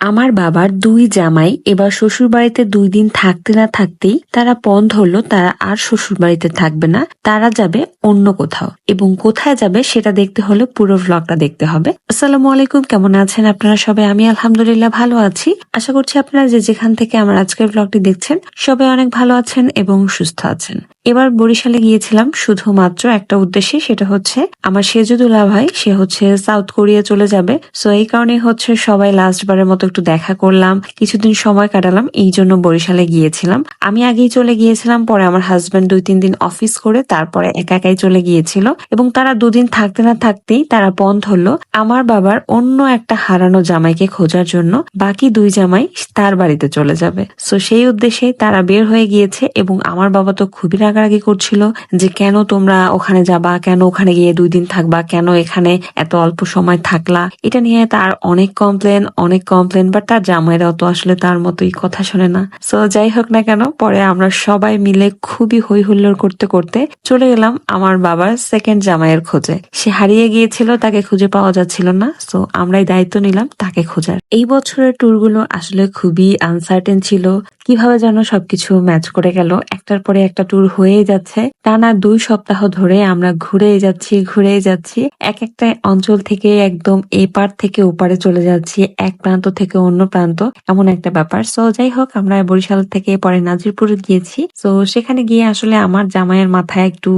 আমার বাবার দুই জামাই, এবার শ্বশুর বাড়িতে দুই দিন থাকতে না থাকতেই তারা পণ ধরলো, তারা আর শ্বশুর বাড়িতে থাকবে না, তারা যাবে অন্য কোথাও। এবং কোথায় যাবে সেটা দেখতে হলে পুরো ভ্লগটা দেখতে হবে। আসসালামু আলাইকুম, কেমন আছেন আপনারা সবাই? আমি আলহামদুলিল্লাহ ভালো আছি। আশা করছি আপনারা যে যেখান থেকে আমার আজকের ভ্লগটি দেখছেন, সবাই অনেক ভালো আছেন এবং সুস্থ আছেন। এবার বরিশালে গিয়েছিলাম শুধুমাত্র একটা উদ্দেশ্যে, সেটা হচ্ছে আমার সেজুদুল্লাহ ভাই, সে হচ্ছে সাউথ কোরিয়া চলে যাবে। সো এই কারণে হচ্ছে সবাই লাস্ট বারের মতো একটু দেখা করলাম, কিছুদিন সময় কাটালাম, এই জন্য বরিশালে গিয়েছিলাম। আমি আগেই চলে গিয়েছিলাম, পরে আমার হাজবেন্ড দুই তিন দিন অফিস করে তারপরে একা একাই চলে গিয়েছিল। এবং তারা দুদিন থাকতে না থাকতেই তারা বন্ধ হলো আমার বাবার অন্য একটা হারানো জামাইকে খোঁজার জন্য। বাকি দুই জামাই তার বাড়িতে চলে যাবে। সো সেই উদ্দেশ্যে তারা বের হয়ে গিয়েছে এবং আমার বাবা তো খুবই রাগারাগি করছিল যে কেন তোমরা ওখানে যাবা, কেন ওখানে গিয়ে দুই দিন থাকবা, কেন এখানে এত অল্প সময় থাকলা? এটা নিয়ে তার অনেক কমপ্লেন অনেক কমপ্লেন বাট তার জামাইরাও তো আসলে তার মতোই কথা শোনে না। সো যাই হোক না কেন, পরে আমরা সবাই মিলে খুবই হই হুল্লোড় করতে করতে চলে গেলাম আমার বাবার সেকেন্ড জামাইয়ের খোঁজে। সে হারিয়ে গিয়েছিল, তাকে খুঁজে পাওয়া যাচ্ছিল না সো আমরাই দায়িত্ব নিলাম তাকে খোঁজার। এই বছরের ট্যুরগুলো আসলে খুবই আনসার্টেন ছিল, কীভাবে যেন সবকিছু ম্যাচ করে গেল, একটার পরে একটা ট্যুর হয়েই যাচ্ছে। টানা দুই সপ্তাহ ধরে আমরা ঘুরেই যাচ্ছি ঘুরেই যাচ্ছি। এক একটা অঞ্চল থেকে একদম এপার থেকে ওপারে চলে যাচ্ছি, এক প্রান্ত থেকে অন্য প্রান্ত। এমন একটা ব্যাপার। সো যাই হোক, আমরা বরিশাল থেকে পরে নাজিরপুর গিয়েছি। তো সেখানে গিয়ে আসলে আমার জামাইয়ের মাথায় একটু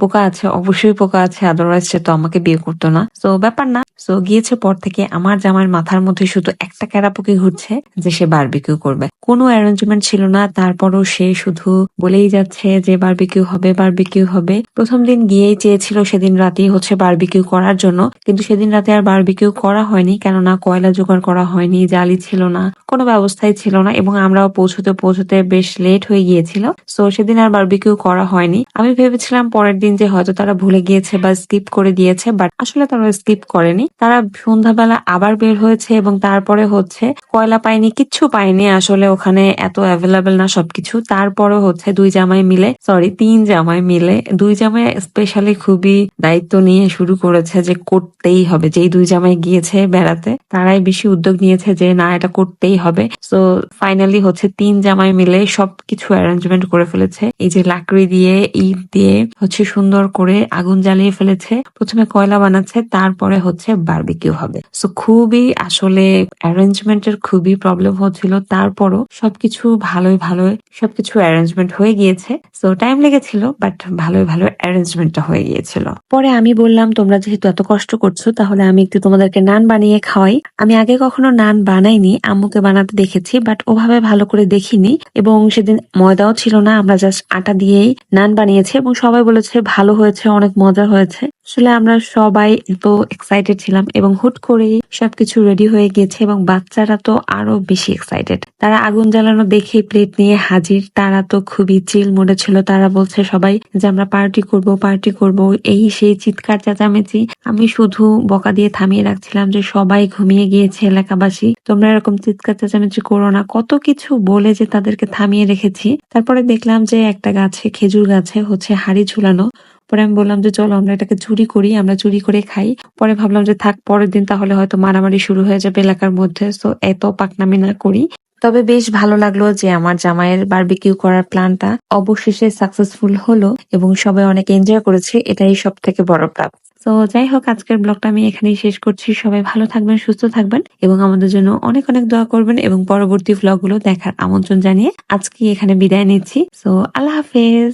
পোকা আছে, অবশ্যই পোকা আছে। আদারওয়াইজ সে তো আমাকে বিয়ে করতো না। তো ব্যাপার না। তো গিয়েছে পর থেকে আমার জামাইয়ের মাথার মধ্যে শুধু একটা ক্যারাপুকি ঘুরছে যে সে বারবিকিউ করবে। কোনো অ্যারেঞ্জমেন্ট ছিল না। তারপরও সে শুধু বলেই যাচ্ছে যে বারবিকিউ হবে বারবিকিউ হবে। প্রথম দিন গিয়েই চেয়েছিল সেদিন রাতেই হচ্ছে বারবিকিউ করার জন্য, কিন্তু সেদিন রাতে আর বারবিকিউ করা হয়নি, কেননা কয়লা জোগাড় করা হয়নি, জালি ছিল না, কোনো ব্যবস্থাই ছিল না, এবং আমরাও পৌঁছতে পৌঁছতে বেশ লেট হয়ে গিয়েছিল সো সেদিন আর বারবিকিউ করা হয়নি। আমি ভেবেছিলাম পরের দিন যে হয়তো তারা ভুলে গিয়েছে বা স্কিপ করে দিয়েছে বাট আসলে তারা স্কিপ করেনি। তারা সন্ধ্যাবেলা আবার বের হয়েছে এবং তারপরে হচ্ছে কয়লা পায়নি, কিচ্ছু পায়নি আসলে ওখানে, এত অ্যাভেলেবেল না সবকিছু। তারপরে হচ্ছে দুই জামাই মিলে সরি তিন জামাই মিলে দুই জামাই স্পেশালি খুবই দায়িত্ব নিয়ে শুরু করেছে যে করতেই হবে। যেই দুই জামাই গিয়েছে বেড়াতে, তারাই বেশি উদ্যোগ নিয়েছে যে না, এটা করতেই হবে। সো ফাইনালি হচ্ছে তিন জামাই মিলে সবকিছু অ্যারেঞ্জমেন্ট করে ফেলেছে। এই যে লাকড়ি দিয়ে, ইট দিয়ে হচ্ছে সুন্দর করে আগুন জ্বালিয়ে ফেলেছে। প্রথমে কয়লা বানাচ্ছে, তারপরে হচ্ছে বারবিকিউ হবে। সো খুবই আসলে অ্যারেঞ্জমেন্টের খুবই প্রবলেম হচ্ছিল। তারপরও সবকিছু ভালোই ভালোই সবকিছু অ্যারেঞ্জমেন্ট হয়ে গিয়েছে। সো টাইম লেগেছিল বাট ভালোই ভালো অ্যারেঞ্জমেন্টটা হয়ে গিয়েছিল। পরে আমি বললাম, তোমরা যেহেতু এত কষ্ট করছ, তাহলে আমি একটু তোমাদেরকে নান বানিয়ে খাওয়াই। আমি আগে কখনো নান বানাইনি, আম্মুকে বানাতে দেখেছি বাট ওভাবে ভালো করে দেখিনি। এবং সেদিন ময়দাও ছিল না, আমরা জাস্ট আটা দিয়েই নান বানিয়েছি, এবং সবাই বলেছে, ভালো হয়েছে, অনেক মজা হয়েছে। আসলে আমরা সবাই এত এক্সাইটেড ছিলাম, এবং হুট করেই সবকিছু রেডি হয়ে গিয়েছে, এবং বাচ্চারা তো আরও বেশি এক্সাইটেড তারা আগুন জ্বালানো দেখে প্লেট নিয়ে হাজির। তারা তো খুবই চিল মোডে ছিল। তারা বলছে সবাই যে, আমরা পার্টি করব পার্টি করব। এই সেই চিৎকার চেঁচামেচি। আমি শুধু বকা দিয়ে থামিয়ে রাখছিলাম যে, সবাই ঘুমিয়ে গিয়েছে, এলাকাবাসী। তোমরা এরকম চিৎকার চেঁচামেচি করো না। কত কিছু বলে যে, তাদেরকে থামিয়ে রেখেছি। তারপরে দেখলাম যে, একটা গাছে, খেজুর গাছে হচ্ছে হাড়ি ঝুলানো। পরে আমি বললাম যে, চলো, আমরা এটাকে চুরি করি, আমরা চুরি করে খাই। পরে ভাবলাম যে, থাক, পরের দিন তাহলে হয়তো মারামারি শুরু হয়ে যাবে এলাকার মধ্যে। তো এত পাকনামি না করি। তবে বেশ ভালো লাগল যে আমার জামাইয়ের বারবিকিউ করার প্ল্যানটা অবশেষে সাকসেসফুল হলো এবং সবাই অনেক এনজয় করেছে, এটাই সব থেকে বড় প্রাপ্ত তো যাই হোক, আজকের ব্লগটা আমি এখানেই শেষ করছি। সবাই ভালো থাকবেন, সুস্থ থাকবেন এবং আমাদের জন্য অনেক অনেক দোয়া করবেন এবং পরবর্তী ব্লগগুলো দেখার আমন্ত্রণ জানিয়ে আজকে এখানে বিদায় নিচ্ছি। সো আল্লাহ হাফেজ!